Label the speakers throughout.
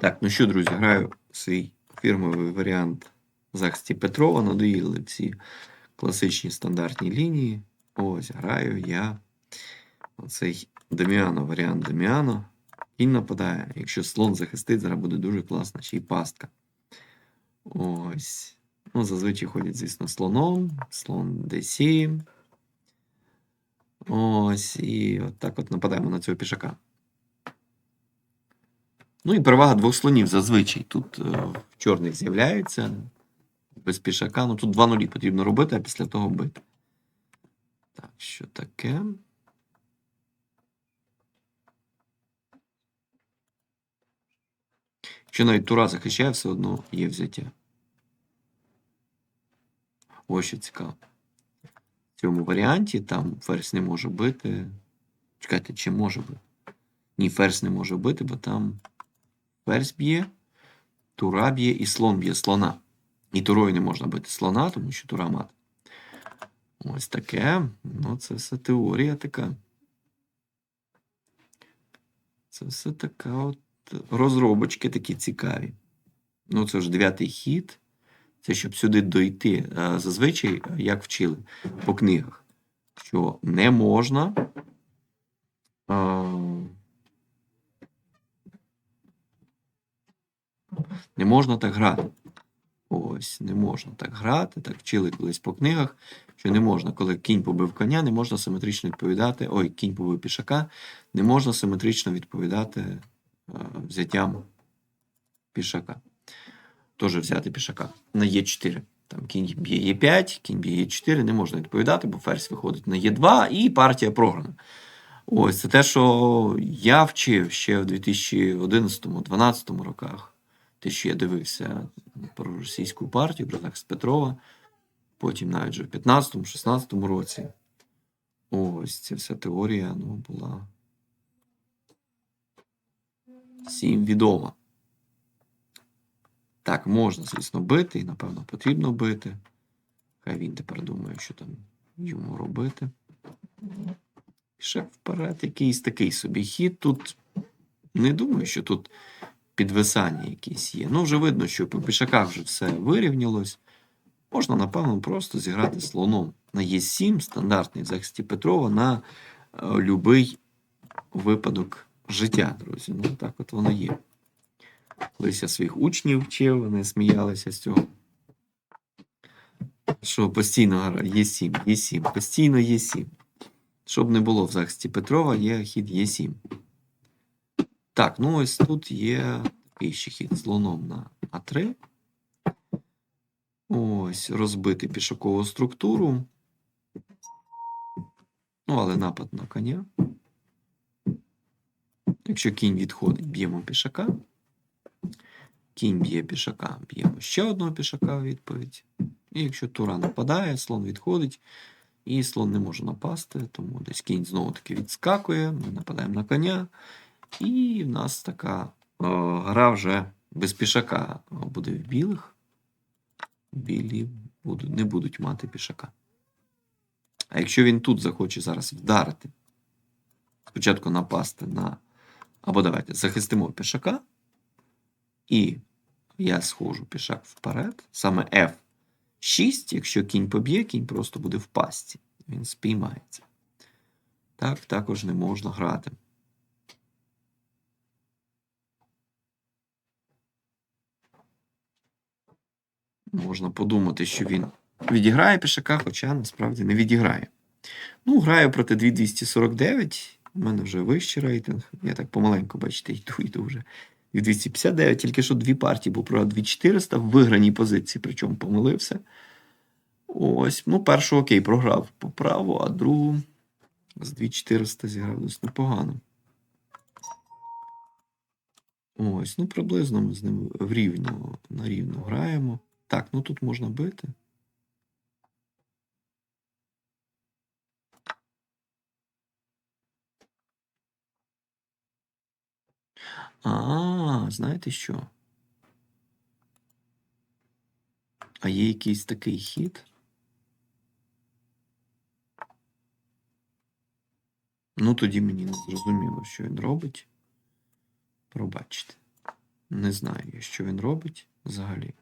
Speaker 1: Так, ну що, друзі, граю свій фірмовий варіант захисті Петрова. Надоїли ці класичні стандартні лінії. Ось граю я оцей Деміано, варіант Деміано. Кінь нападає. Якщо слон захистить, зараз буде дуже класно, ще й пастка. Ось. Ну, зазвичай ходять, звісно, слоном. Слон D7. Ось. І от так от нападаємо на цього пішака. Ну і перевага двох слонів зазвичай тут е, в чорних з'являється. Без пішака. Ну тут два нулі потрібно робити, а після того бити. Так, що таке? Якщо навіть тура захищає, все одно є взяття. Ось що цікаво. В цьому варіанті там ферзь не може бити. Чекайте, чи може бити? Ні, ферзь не може бити, бо там ферзь б'є, тура б'є і слон б'є слона. І турою не можна бити слона, тому що тура мат. Ось таке. Ну, це все теорія така. Це все така от розробочки такі цікаві. Ну, це ж дев'ятий хід. Це щоб сюди дойти. Зазвичай, як вчили по книгах, що не можна. Не можна так грати. Ось, не можна так грати. Так вчили колись по книгах, що не можна, коли кінь побив коня, не можна симетрично відповідати. Ой, кінь побив пішака, не можна симетрично відповідати е, взяттям пішака. Теж взяти пішака на Е4. Там кінь б'є Е5, кінь б'є Е4, не можна відповідати, бо ферзь виходить на Е2 і партія програна. Ось це те, що я вчив ще в 2011-2012 роках. Що я дивився про російську партію, про захист Петрова, потім навіть вже в 15-16 році. Ось ця вся теорія ну, була всім відома. Так, можна, звісно, бити, і, напевно, потрібно бити. Хай він тепер думає, що там йому робити. Ще вперед, якийсь такий собі хід. Тут не думаю, що тут підвисання якісь є. Ну, вже видно, що по пішаках вже все вирівнялось. Можна, напевно, просто зіграти слоном на Е7, стандартний в захисті Петрова, на е, будь-який випадок життя, друзі. Ну, так от воно є. Колись я своїх учнів вчив, вони сміялися з цього. Що постійно гра Е7, Е7, постійно Е7. Щоб не було в захисті Петрова, є хід Е7. Так, ну ось тут є такий ще хід слоном на А3. Ось, розбити пішакову структуру. Ну, але напад на коня. Якщо кінь відходить, б'ємо пішака. Кінь б'є пішака, б'ємо ще одного пішака у відповідь. І якщо тура нападає, слон відходить, і слон не може напасти, тому десь кінь знову-таки відскакує, ми нападаємо на коня. І в нас така о, гра вже без пішака буде в білих. Білі будуть, не будуть мати пішака. А якщо він тут захоче зараз вдарити, спочатку напасти на. Або давайте захистимо пішака. І я схожу пішак вперед. Саме F6, якщо кінь поб'є, кінь просто буде в пастці. Він спіймається. Так, також не можна грати. Можна подумати, що він відіграє пішака, хоча насправді не відіграє. Ну, граю проти 2249. У мене вже вищий рейтинг. Я так помаленьку, бачите, йду, йду вже. 259, тільки що дві партії, був про 2400 в виграній позиції, причому помилився. Ось, ну, першу окей, програв по праву, а другу з 2400 зіграв досить непогано. Ось, ну приблизно ми з ним в рівну, на рівну граємо. Так, ну тут можна бити. А, знаєте що? А є якийсь такий хід? Ну, тоді мені не зрозуміло, що він робить. Пробачте. Не знаю, що він робить взагалі.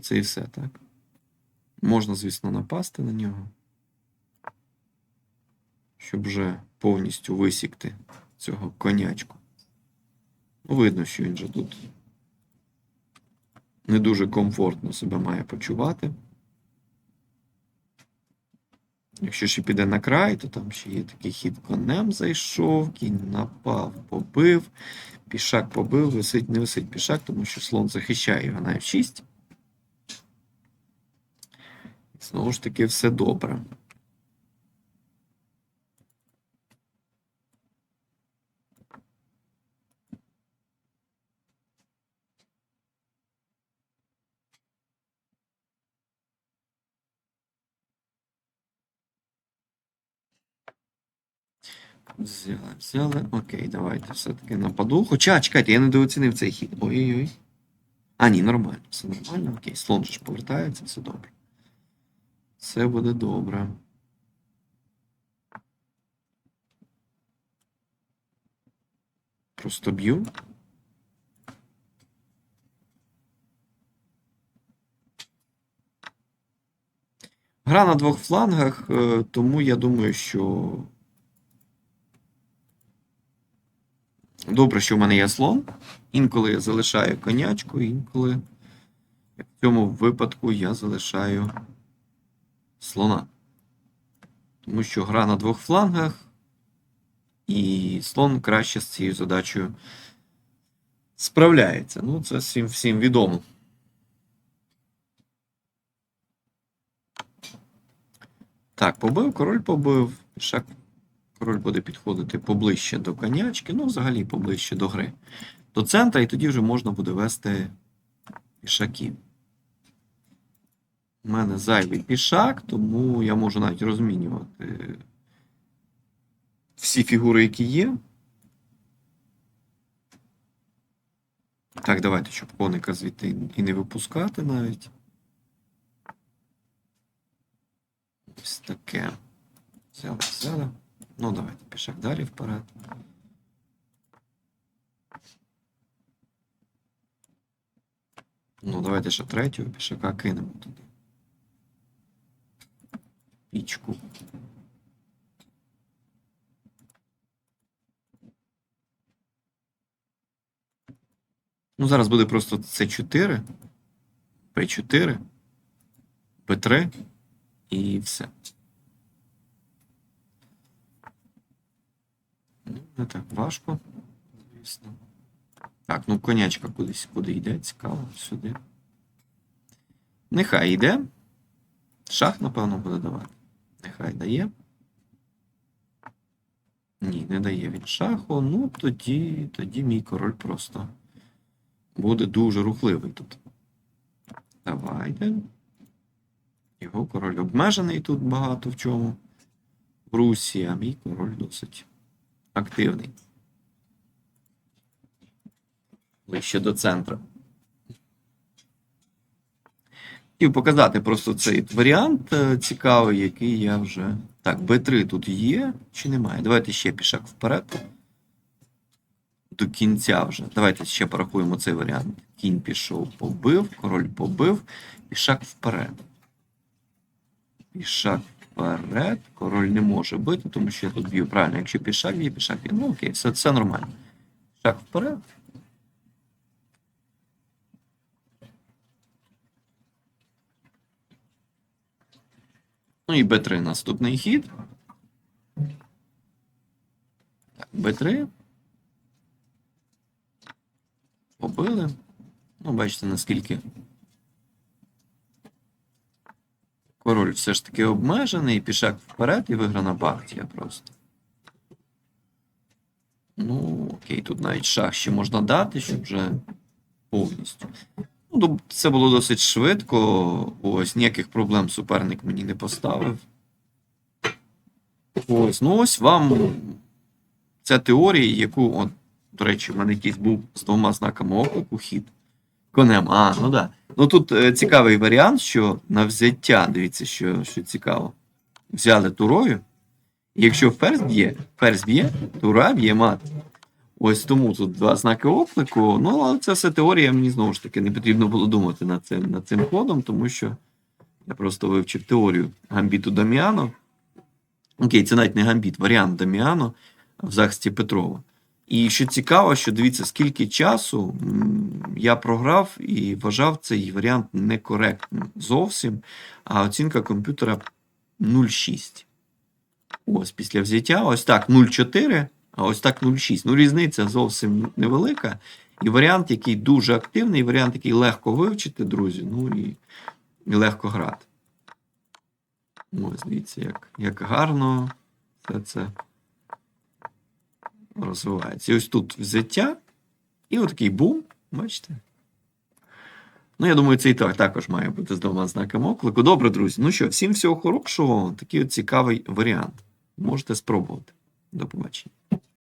Speaker 1: Це і все, так? Можна, звісно, напасти на нього. Щоб вже повністю висікти цього конячку. Ну, видно, що він же тут не дуже комфортно себе має почувати. Якщо ще піде на край, то там ще є такий хід конем зайшов, кінь напав, побив, пішак побив, висить, не висить пішак, тому що слон захищає його на F6. Знову ж таки, все добре. Взяли, взяли. Окей, давайте все-таки нападу. Хоча, чекайте, я недооцінив цей хід. Ой-ой-ой. А, ні, нормально. Все нормально. Окей, слон же ж повертається, все добре. Все буде добре. Просто б'ю. Гра на двох флангах, е, тому я думаю, що. Добре, що в мене є слон. Інколи я залишаю конячку, інколи в цьому випадку я залишаю слона. Тому що гра на двох флангах, і слон краще з цією задачею справляється. Ну, це всім, всім відомо. Так, побив, король побив. Пішак Король буде підходити поближче до конячки, ну, взагалі поближче до гри. До центра, і тоді вже можна буде вести пішаків. У мене зайвий пішак, тому я можу навіть розмінювати всі фігури, які є. Так, давайте, щоб коника звідти і не випускати навіть. Ось таке. Взяли, взяли. Ну, давайте пішак далі вперед. Ну, давайте ще третього пішака кинемо туди. Пічку. Ну, зараз буде просто С4, П4, П3 і все. Ну, Не так важко, звісно. Так, ну конячка кудись куди йде, цікаво, сюди. Нехай йде. Шах, напевно, буде давати. Нехай дає. Ні, не дає він шаху. Ну, тоді, тоді мій король просто буде дуже рухливий тут. Давайте. Його король обмежений тут багато в чому. В Русі, а мій король досить активний. Ближче до центру. Хотів показати просто цей варіант е, цікавий, який я вже. Так, Б3 тут є чи немає? Давайте ще пішак вперед. До кінця вже. Давайте ще порахуємо цей варіант. Кінь пішов, побив, король побив, пішак вперед. Пішак вперед. Король не може бити, тому що я тут б'ю правильно. Якщо пішак є, пішак є. Ну окей, все, все нормально. Пішак вперед. Ну і Б3 наступний хід. Так, Б3. Побили. Ну, бачите, наскільки. Король все ж таки обмежений, пішак вперед і виграна партія просто. Ну, окей, тут навіть шах ще можна дати, щоб вже повністю. Це було досить швидко. Ось ніяких проблем суперник мені не поставив. Ось, ну ось вам ця теорія, яку, от, до речі, в мене якийсь був з двома знаками оклику хід. Конем. А, ну да. Ну тут е, цікавий варіант, що на взяття, дивіться, що, що цікаво. Взяли турою, Якщо ферзь б'є, ферзь б'є, тура б'є мат. Ось тому тут два знаки оклику. Ну, але це все теорія, мені знову ж таки не потрібно було думати над цим, над цим ходом, тому що я просто вивчив теорію гамбіту Даміано. Окей, це навіть не гамбіт, варіант Даміано в захисті Петрова. І що цікаво, що дивіться, скільки часу я програв і вважав цей варіант некоректним зовсім, а оцінка комп'ютера 0,6. Ось після взяття, ось так 0,4, а ось так 0,6. Ну, різниця зовсім невелика. І варіант, який дуже активний, варіант, який легко вивчити, друзі, ну і, і легко грати. Ось, дивіться, як, як гарно все це розвивається. І ось тут взяття, і отакий бум, бачите? Ну, я думаю, це і так також має бути з двома знаками оклику. Добре, друзі. Ну що, всім всього хорошого. Такий от цікавий варіант. Можете спробувати. До побачення.